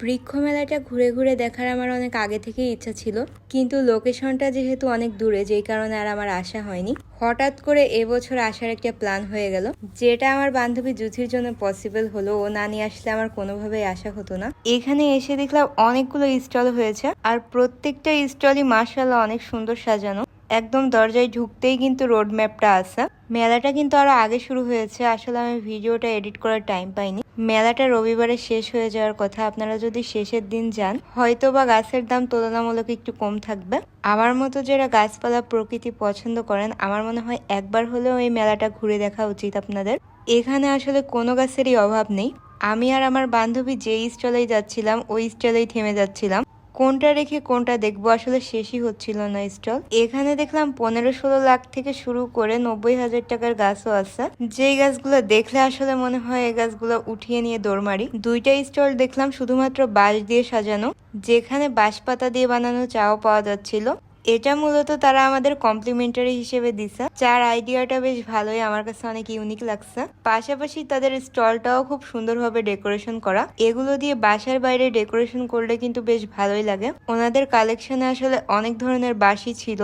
বৃক্ষ মেলাটা ঘুরে ঘুরে দেখার আমার অনেক আগে থেকেই ইচ্ছা ছিল। কিন্তু লোকেশনটা যেহেতু অনেক দূরে, যেই কারণে আর আমার আশা হয়নি। হঠাৎ করে এবছর আসার একটা প্ল্যান হয়ে গেল। যেটা আমার বান্ধবী জুথির জন্য পসিবল হলো। ও না নিয়ে আসলে আমার কোনোভাবেই আশা হতো না। এখানে এসে দেখলাম অনেকগুলো স্টল হয়েছে। আর প্রত্যেকটা স্টলই মার্শাল্লাহ অনেক সুন্দর সাজানো। একদম দরজায় ঢুকতেই কিন্তু রোড ম্যাপটা আসা মেলাটা কিন্তু আরও আগে শুরু হয়েছে। আসলে আমি ভিডিওটা এডিট করার টাইম পাইনি। মেলাটা রবিবারে শেষ হয়ে যাওয়ার কথা, আপনারা যদি শেষের দিন যান হয়তো বা গাছের দাম তুলনামূলক একটু কম থাকবে। আমার মতো যারা গাছপালা প্রকৃতি পছন্দ করেন, আমার মনে হয় একবার হলেও এই মেলাটা ঘুরে দেখা উচিত আপনাদের। এখানে আসলে কোনো গাছেরই অভাব নেই। আমি আর আমার বান্ধবী যে স্টলেই যাচ্ছিলাম, ওই স্টলেই থেমে যাচ্ছিলাম। কোনটা রেখে কোনটা দেখব আসলে শেষই হচ্ছিল না স্টক এখানে দেখলাম পনেরো ষোলো লাখ থেকে শুরু করে নব্বই হাজার টাকার গাছও আছে। যে গাছগুলো দেখলে আসলে মনে হয় এই গাছগুলো উঠিয়ে নিয়ে দৌড় মারি দুইটা স্টল দেখলাম শুধুমাত্র বাঁশ দিয়ে সাজানো। যেখানে বাঁশ পাতা দিয়ে বানানো চাও পাওয়া যাচ্ছিল। এটা মূলত তারা আমাদের কমপ্লিমেন্টারি হিসেবে দিছে। চার আইডিয়াটা বেশ ভালোই, আমার কাছে অনেক ইউনিক লাগছে। পাশাপাশি তাদের স্টলটাও খুব সুন্দরভাবে ডেকোরেশন করা। এগুলো দিয়ে বাসার বাইরে ডেকোরেশন করলে কিন্তু বেশ ভালোই লাগে। ওনাদের কালেকশনে আসলে অনেক ধরনের বাঁশি ছিল,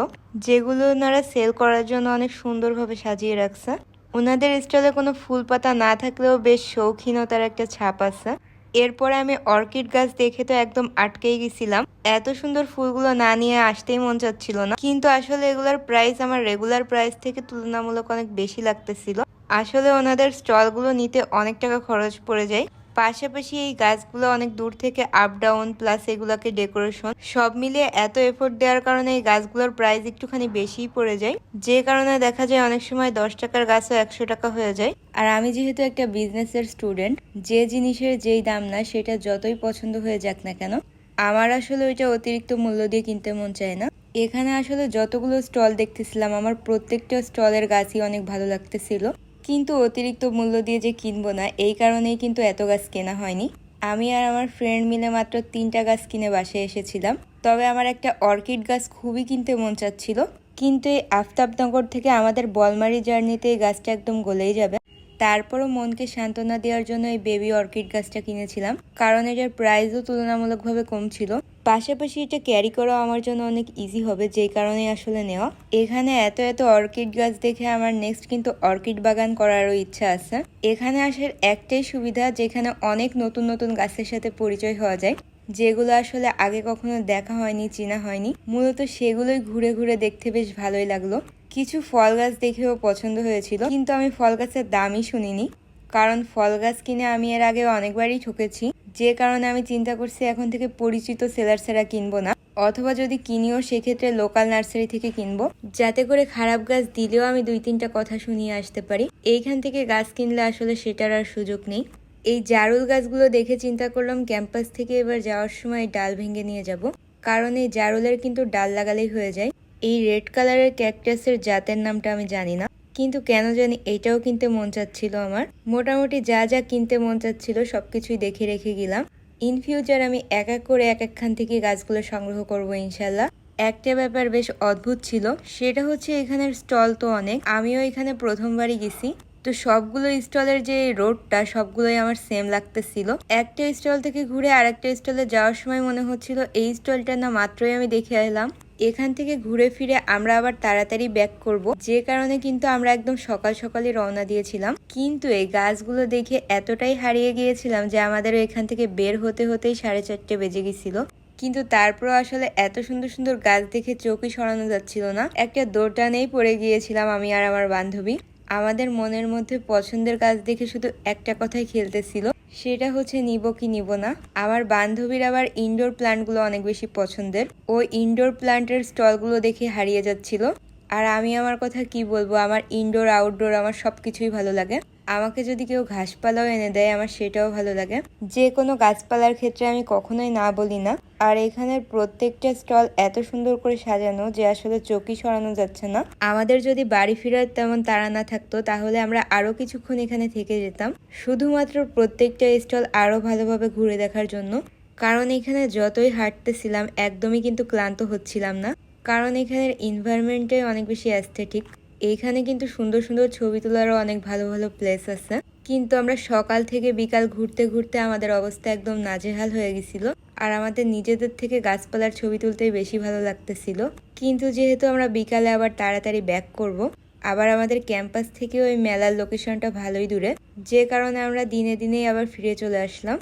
যেগুলো ওনারা সেল করার জন্য অনেক সুন্দরভাবে সাজিয়ে রাখছে। ওনাদের স্টলে কোনো ফুল পাতা না থাকলেও বেশ শৌখিনতার একটা ছাপ আছে। এরপরে আমি অর্কিড গাছ দেখে তো একদম আটকেই গেছিলাম। এত সুন্দর ফুলগুলো না নিয়ে আসতেই মন চাচ্ছিল না। কিন্তু আসলে এগুলোর প্রাইস আমার রেগুলার প্রাইস থেকে তুলনামূলক অনেক বেশি লাগতেছিল। আসলে ওনাদের স্টলগুলো নিতে অনেক টাকা খরচ পড়ে যায়। পাশাপাশি এই গাছগুলো অনেক দূর থেকে আপ ডাউন প্লাস এগুলোকে ডেকোরেশন সব মিলিয়ে এত এফোর্ট দেওয়ার কারণে এই গাছগুলোর প্রাইস একটুখানি বেশিই পড়ে যায়। যে কারণে দেখা যায় অনেক সময় দশ টাকার গাছও একশো টাকা হয়ে যায়। আর আমি যেহেতু একটা বিজনেসের স্টুডেন্ট যে জিনিসের যেই দাম না, সেটা যতই পছন্দ হয়ে যাক না কেন, আমার আসলে ওইটা অতিরিক্ত মূল্য দিয়ে কিনতে মন চায় না। এখানে আসলে যতগুলো স্টল দেখতেছিলাম, আমার প্রত্যেকটা স্টলের গাছই অনেক ভালো লাগতেছিল। কিন্তু অতিরিক্ত মূল্য দিয়ে যে কিনবো না, এই কারণেই কিন্তু এত গাছ কেনা হয়নি। আমি আর আমার ফ্রেন্ড মিলে মাত্র তিনটা গাছ কিনে বাসে এসেছিলাম। তবে আমার একটা অর্কিড গাছ খুবই কিনতে মন চাচ্ছিল। কিন্তু এই আফতাবনগর থেকে আমাদের বলমারি জার্নিতে এই গাছটা একদম গলেই যাবে। তারপরও মনকে সান্ত্বনা দেওয়ার জন্য এই বেবি অর্কিড গাছটা কিনেছিলাম। কারণ এটার প্রাইসও তুলনামূলকভাবে কম ছিল। পাশাপাশি এটা ক্যারি করা আমার জন্য অনেক ইজি হবে, যেই কারণে আসলে নেওয়া। এখানে এত এত অর্কিড গাছ দেখে আমার নেক্সট কিন্তু অর্কিড বাগান করারও ইচ্ছা আছে। এখানে আসার একটাই সুবিধা, যেখানে অনেক নতুন নতুন গাছের সাথে পরিচয় হওয়া যায়, যেগুলো আসলে আগে কখনো দেখা হয়নি, চেনা হয়নি। মূলত সেগুলোই ঘুরে ঘুরে দেখতে বেশ ভালোই লাগল। কিছু ফল গাছ দেখেও পছন্দ হয়েছিল, কিন্তু আমি ফল গাছের দামই শুনিনি। কারণ ফল গাছ কিনে আমি এর আগে অনেকবারই ঠকেছি। যে কারণে আমি চিন্তা করছি এখন থেকে পরিচিত সেলার ছাড়া কিনবো না। অথবা যদি কিনিও, সেক্ষেত্রে লোকাল নার্সারি থেকে কিনবো। যাতে করে খারাপ গাছ দিলেও আমি দুই তিনটা কথা শুনিয়ে আসতে পারি। এইখান থেকে গাছ কিনলে আসলে সেটার আর সুযোগ নেই। এই জারুল গাছগুলো দেখে চিন্তা করলাম ক্যাম্পাস থেকে এবার যাওয়ার সময় ডাল ভেঙে নিয়ে যাব। কারণ এই জারুলের কিন্তু ডাল লাগালেই হয়ে যায়। এই রেড কালারের ক্যাকটাসের জাতের নামটা আমি জানি না। কিন্তু কেন জানি এটাও কিনতে মন চাচ্ছিল আমার। মোটামুটি যা যা কিনতে মন চাচ্ছিল সব কিছুই দেখে রেখে গেলাম। ইন ফিউচার আমি এক এক করে এক একখান থেকে গাছগুলো সংগ্রহ করব ইনশাল্লাহ একটা ব্যাপার বেশ অদ্ভুত ছিল, সেটা হচ্ছে এখানের স্টল তো অনেক। আমিও এখানে প্রথমবারই গেছি। তো সবগুলো স্টলের যে রোডটা, সবগুলোই আমার সেম লাগতেছিল। একটা স্টল থেকে ঘুরে আরেকটা স্টলে যাওয়ার সময় মনে হচ্ছিল এই স্টলটা না মাত্রই আমি দেখে এলাম। এখান থেকে ঘুরে ফিরে আমরা আবার তাড়াতাড়ি ব্যাক করব। যে কারণে কিন্তু আমরা একদম সকাল সকালে রওনা দিয়েছিলাম। কিন্তু এই গাছগুলো দেখে এতটাই হারিয়ে গিয়েছিলাম যে আমাদের এখান থেকে বের হতে হতেই সাড়ে চারটে বেজে গেছিল। কিন্তু তারপর আসলে এত সুন্দর সুন্দর গাছ দেখে চোখই সরানো যাচ্ছিল না। একটা দৌড়টানেই পড়ে গিয়েছিলাম আমি আর আমার বান্ধবী। আমাদের মনের মধ্যে পছন্দের কাজ দেখে শুধু একটা কথাই খেলতেছিল, সেটা হচ্ছে নিব কি নিব না। আমার বান্ধবীর আবার ইনডোর প্ল্যান্টগুলো অনেক বেশি পছন্দের। ও ইনডোর প্ল্যান্টের স্টলগুলো দেখে হারিয়ে যাচ্ছিল। আর আমি আমার কথা কি বলব? আমার ইনডোর আউটডোর আমার সব কিছুই ভালো লাগে। আমাকে যদি কেউ ঘাসপালাও এনে দেয়, আমার সেটাও ভালো লাগে। যে কোনো গাছপালার ক্ষেত্রে আমি কখনোই না বলি না। আর এখানের প্রত্যেকটা স্টল এত সুন্দর করে সাজানো যে আসলে চোখই সরানো যাচ্ছে না। আমাদের যদি বাড়ি ফেরার তেমন তাড়া না থাকতো, তাহলে আমরা আরও কিছুক্ষণ এখানে থেকে যেতাম। শুধুমাত্র প্রত্যেকটা স্টল আরও ভালোভাবে ঘুরে দেখার জন্য। কারণ এখানে যতই হাঁটতেছিলাম, একদমই কিন্তু ক্লান্ত হচ্ছিলাম না। কারণ এখানের এনভায়রনমেন্টটাই অনেক বেশি অ্যাস্থেটিক এইখানে কিন্তু সুন্দর সুন্দর ছবি তোলারও অনেক ভালো ভালো প্লেস আছে। কিন্তু আমরা সকাল থেকে বিকাল ঘুরতে ঘুরতে আমাদের অবস্থা একদম নাজেহাল হয়ে গেছিল। আর আমাদের নিজেদের থেকে গাছপালার ছবি তুলতেই বেশি ভালো লাগতেছিল। কিন্তু যেহেতু আমরা বিকালে আবার তাড়াতাড়ি ব্যাক করব। আবার আমাদের ক্যাম্পাস থেকে ওই মেলার লোকেশনটা ভালোই দূরে। যে কারণে আমরা দিনে দিনেই আবার ফিরে চলে আসলাম।